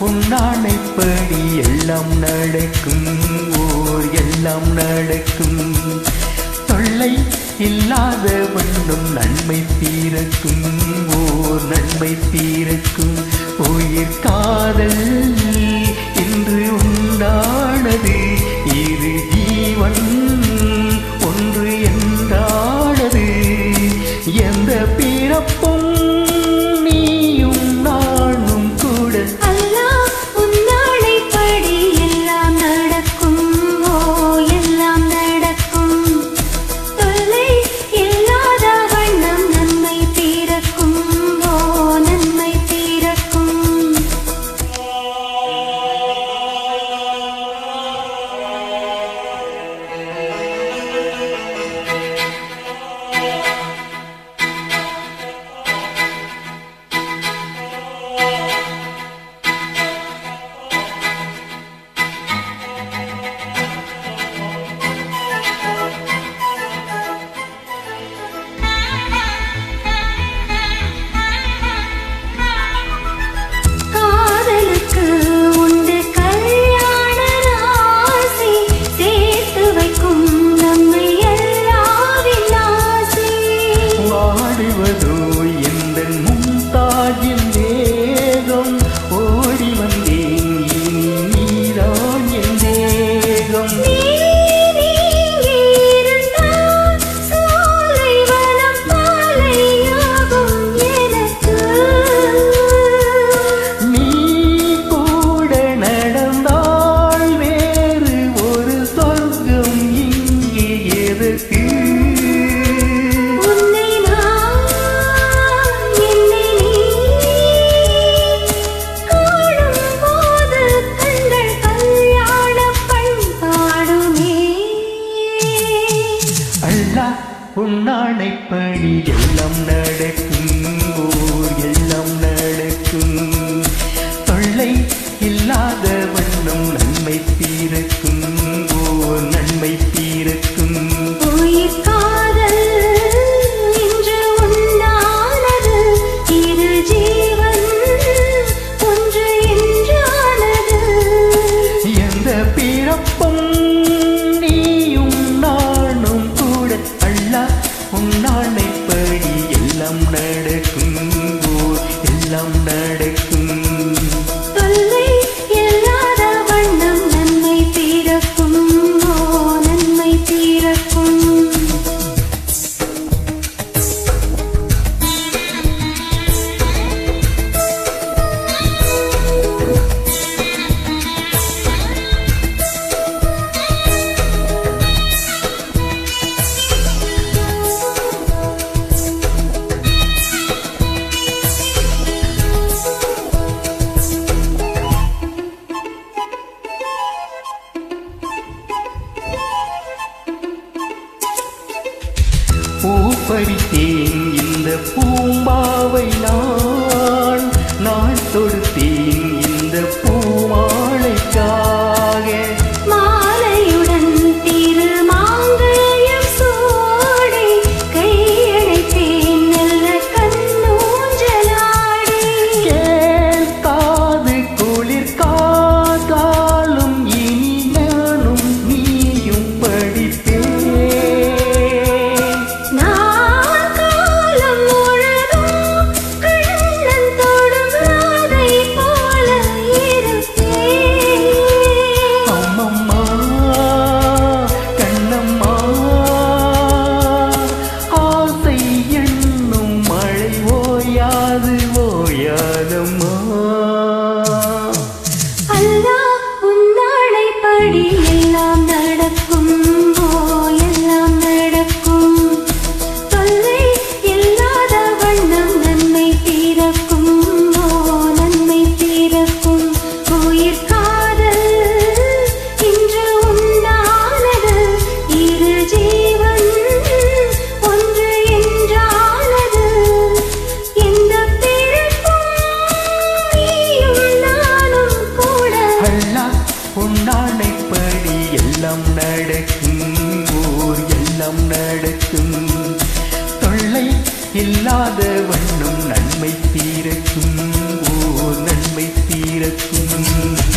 உன்னானைப்படி எல்லாம் நடக்கும் ஓர் எல்லாம் நடக்கும். தொல்லை இல்லாத வண்ணம் நன்மை பீரக்கும் ஓர் நன்மை பீரக்கும் உயிர் காதல் இன்று உண்டானது இரு ஜீவன் ஒன்று என்றானது. எந்த பிறப்போ உன்னாணைப்படி எல்லாம் நடக்கும் ஊர் எல்லாம் நடக்கும் பூ பறித்தேன். இந்த பூம்பாவை நான் கிடக்கும் தொல்லை இல்லாத வண்ணம் நன்மை தீரக்கும். ஓ நன்மை தீரக்கும்.